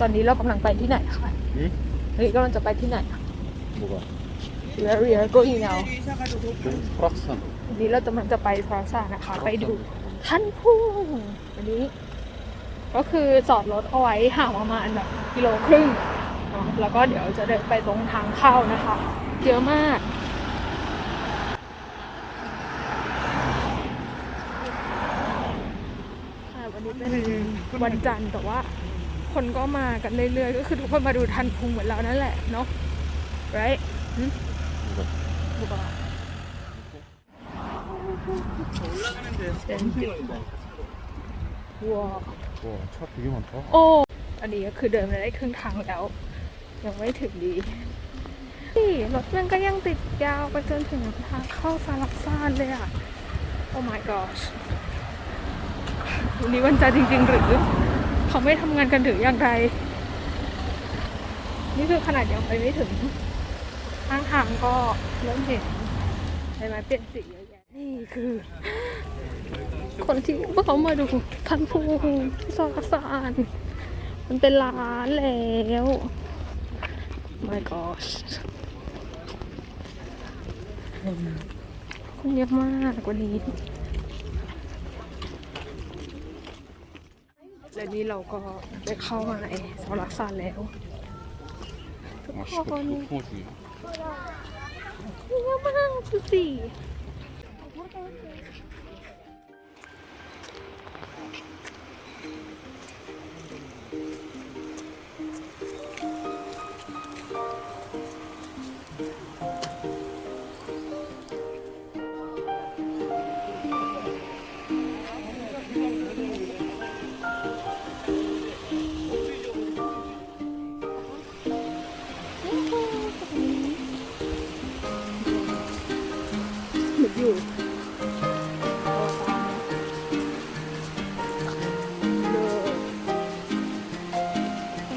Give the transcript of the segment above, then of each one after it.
ตอนนี้เรากำลังไปที่ไหนคะ หืม เฮ้ยกำลังจะไปที่ไหน 뭐가? Where we are going now 프락산 วันนี้เรากำลังจะไปฟรานซ่านะคะ ไปดูท่านพุ่งอันนี้ ก็คือจอดรถเอาไว้ห่างประมาณแบบกิโลครึ่งเนาะแล้วก็เดี๋ยวจะเดินไปตรงทางเข้านะคะ เยอะมาก วันนี้เป็นวันจันทร์แต่ว่า คนก็มากันเรื่อยๆ ก็คือทุกคนมาดูทันพุงเหมือนเรานั่นแหละเนาะ right หึบุกอะไร ว้าว 와차 되게 많다 โอ้ อันนี้ก็คือเดินมาได้ครึ่งทางแล้ว ยังไม่ถึงดี นี่รถมันก็ยังติดยาวไปจนถึงทางเข้าซาลักซานเลยอ่ะ โอ้ my gosh วันนี้วันจันทร์จริง ๆ หรือเขาไม่ทำงานกันหรืออย่างไร นี่คือขนาดยังไปไม่ถึงข้างทางก็เริ่มเห็นใบไม้เปลี่ยนสีเยอะแยะนี่คือ คนที่เขามาดูทันพูที่ซอยกสานมันเป็นร้านแล้ว my gosh คนเยอะมากกว่านี้ และนี่เราก็ได้เข้ามาไอสารักษาแล้วทุกคนเยอะมากดสิ อยู่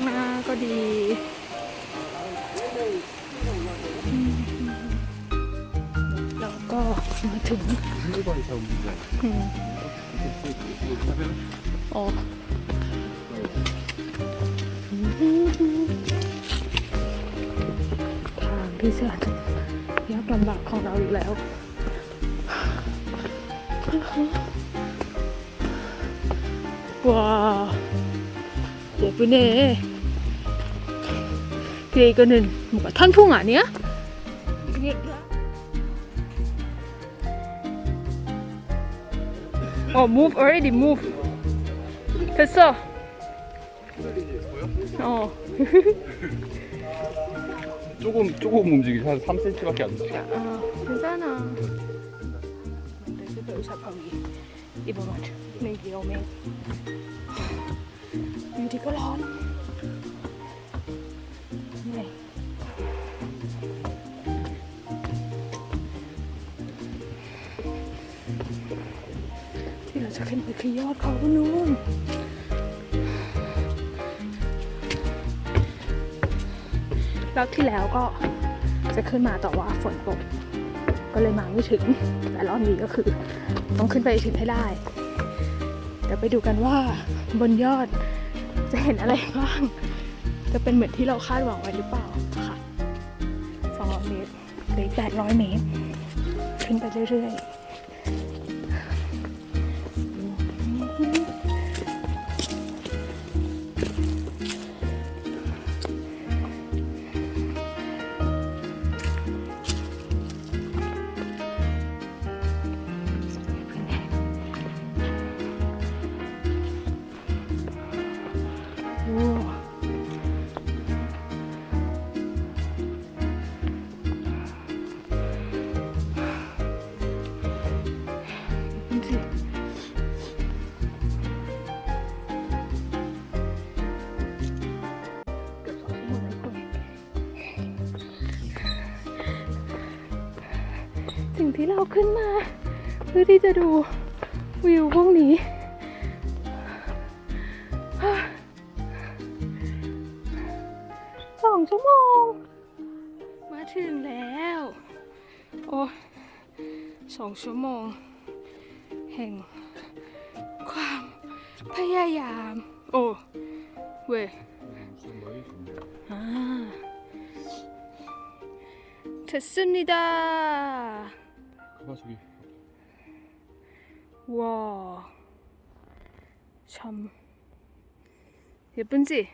หน้าก็ดีแล้วก็มาถึงทางที่เสื่ยากลำบากของเราอีกแล้ว 와 예쁘네. 근데 이거는 뭐가 탄풍 아니야? 어 move already move. 됐어. 어. 조금 조금 움직이지. 한 3cm밖에 안 돼. 아, 괜찮아 อีกประมาณหนึ่งกิโลเมตรอยู่ที่ก็ร้อนที่เราจะขึ้นไปคือยอดเขาก็นู่นรอบที่แล้วก็จะขึ้นมาแต่ว่าฝนตก ก็เลยมาไม่ถึง แต่รอบนี้ก็คือ ต้องขึ้นไปถึงให้ได้เดี๋ยวไปดูกันว่าบนยอดจะเห็นอะไรบ้าง จะเป็นเหมือนที่เราคาดหวังไว้หรือเปล่าค่ะ200เมตรหรือ800 เมตร ขึ้นไปเรื่อยๆ งที่เราขึ้นมา เพื่อที่จะดูวิวพวกนี้ สองชั่วโมง มาถึงแล้ว โอ้ยสองชั่วโมง แห่งความ พยายาม โอ้เว้ย 무슨 뭐이 좋네. 아, 됐습니다. 가봐 저기. 와, 참 예쁜지?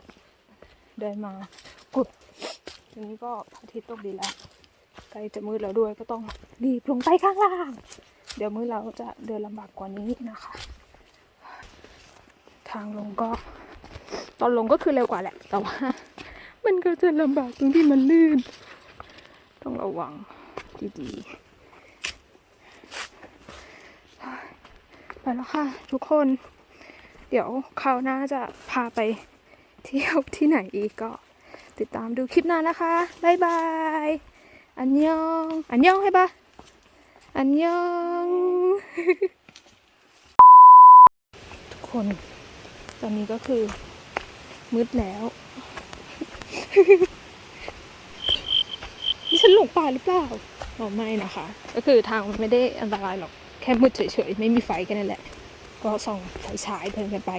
กเดินมากุดทีนี้ก็พระอาทิตย์ตกดีแล้วใกล้จะมืดแล้วด้วยก็ต้องรีบลงไปข้างล่าง เดี๋ยวมืดเราจะเดินลำบากกว่านี้นะคะ ทางลงก็ ตอนลงก็คือเร็วกว่าแหละ แต่ว่า มันก็จะลำบากตรงที่มันลื่น ต้องระวังดีๆไปแล้วค่ะ ทุกคน เดี๋ยวคราวหน้าจะพาไป เที่ยวที่ไหนอีกก็ ติดตามดูคลิปหน้านะคะบ๊ายบาย อันยอง อันยองให้ปะอันยอง ทุกคน ตอนนี้ก็คือ มืดแล้วนี่ฉันหลงป่าหรือเปล่าอ๋อไม่นะคะ ก็คือทางมันไม่ได้อันตรายหรอก แค่มืดเฉยๆ ไม่มีไฟกันนั่นแหละ ก็ส่องไฟฉายเดินกันไป